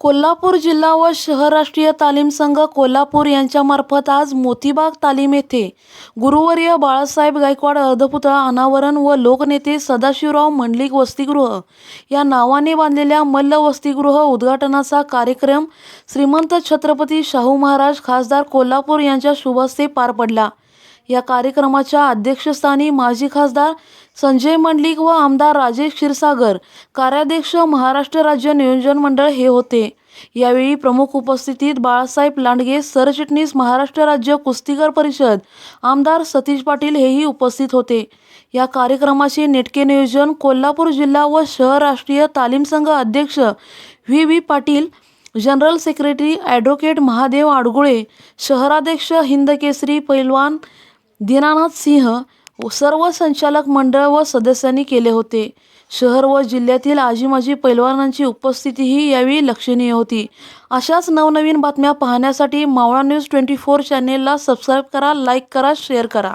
कोल्हापूर जिल्हा व शहर राष्ट्रीय तालीम संघ कोल्हापूर यांच्यामार्फत आज मोतीबाग तालीम येथे गुरुवर्य बाळासाहेब गायकवाड अर्धपुतळा अनावरण व लोकनेते सदाशिवराव मंडलिक वसतिगृह या नावाने बांधलेल्या मल्ल वसतिगृह उद्घाटनाचा कार्यक्रम श्रीमंत छत्रपती शाहू महाराज खासदार कोल्हापूर यांच्या शुभहस्ते पार पडला. या कार्यक्रमाच्या अध्यक्षस्थानी माजी खासदार संजय मंडलिक व आमदार राजेश क्षीरसागर कार्याध्यक्ष महाराष्ट्र राज्य नियोजन मंडळ हे होते. यावेळी प्रमुख उपस्थितीत बाळासाहेब लांडगे सरचिटणीस महाराष्ट्र राज्य कुस्तीगर परिषद आमदार सतीश पाटील हेही उपस्थित होते. या कार्यक्रमाचे नेटके नियोजन कोल्हापूर जिल्हा व शहर राष्ट्रीय तालीम संघ अध्यक्ष V. V. Patil general secretary advocate Mahadev Adgule शहराध्यक्ष हिंदकेसरी पैलवान दीनानाथ सिंह सर्व संचालक मंडळ व सदस्यांनी केले होते. शहर व जिल्ह्यातील आजीमाजी पैलवानांची उपस्थितीही यावेळी लक्षणीय होती. अशाच नवनवीन बातम्या पाहण्यासाठी मावळा न्यूज ट्वेंटी फोर चॅनेलला सबस्क्राईब करा लाईक करा शेअर करा.